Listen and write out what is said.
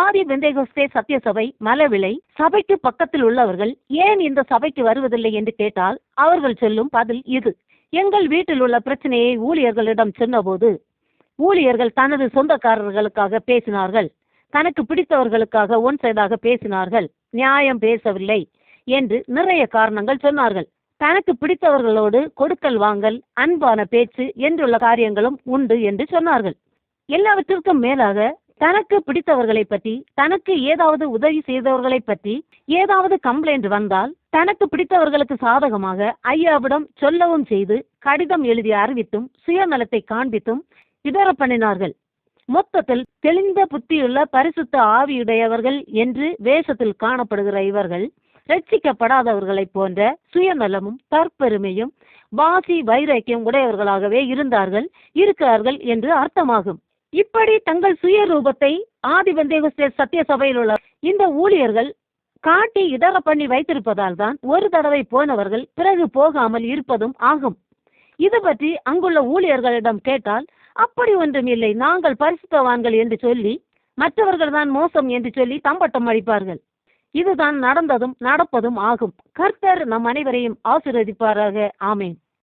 ஆதி பெந்தேகோஸ்தே சத்திய சபை மலவிளை சபைக்கு பக்கத்தில் உள்ளவர்கள் ஏன் இந்த சபைக்கு வருவதில்லை என்று கேட்டால் அவர்கள் சொல்லும் பதில் இது. எங்கள் வீட்டில் உள்ள பிரச்சனையை ஊழியர்களிடம் சொன்னபோது ஊழியர்கள் தனது சொந்தக்காரர்களுக்காக பேசினார்கள். தனக்கு பிடித்தவர்களுக்காக ஒன் சைடாக பேசினார்கள். நியாயம் பேசவில்லை என்று நிறைய காரணங்கள் சொன்னார்கள். தனக்கு பிடித்தவர்களோடு கொடுக்கல் வாங்கல் அன்பான பேச்சு என்றுள்ள காரியங்களும் உண்டு என்று சொன்னார்கள். எல்லாவற்றிற்கும் மேலாக தனக்கு பிடித்தவர்களை பற்றி தனக்கு ஏதாவது உதவி செய்தவர்களை பற்றி ஏதாவது கம்ப்ளைண்ட் வந்தால் தனக்கு பிடித்தவர்களுக்கு சாதகமாக ஐயாவிடம் சொல்லவும் செய்து கடிதம் எழுதி அறிவித்தும் சுயநலத்தை காண்பித்தும் இதர பண்ணினார்கள். மொத்தத்தில் தெளிந்த புத்தியுள்ள பரிசுத்த ஆவியுடையவர்கள் என்று வேஷத்தில் காணப்படுகிற இவர்கள் ரட்சிக்கப்படாதவர்களைப் போன்ற சுயநலமும் தற்பெருமையும் வாசி வைராக்கியம் உடையவர்களாகவே இருந்தார்கள் இருக்கிறார்கள் என்று அர்த்தமாகும். இப்படி தங்கள் சுய ரூபத்தை ஆதிபந்தேக சத்திய சபையில் உள்ள இந்த ஊழியர்கள் காட்டி இடர பண்ணி வைத்திருப்பதால் தான் ஒரு தடவை போனவர்கள் பிறகு போகாமல் இருப்பதும் ஆகும். இது பற்றி அங்குள்ள ஊழியர்களிடம் கேட்டால் அப்படி ஒன்றும் இல்லை நாங்கள் பரிசுத்தவான்கள் என்று சொல்லி மற்றவர்கள் தான் மோசம் என்று சொல்லி தம்பட்டம் அடிப்பார்கள். இதுதான் நடந்ததும் நடப்பதும் ஆகும். கர்த்தர் நம் அனைவரையும் ஆசீர்வதிப்பாராக. ஆமேன்.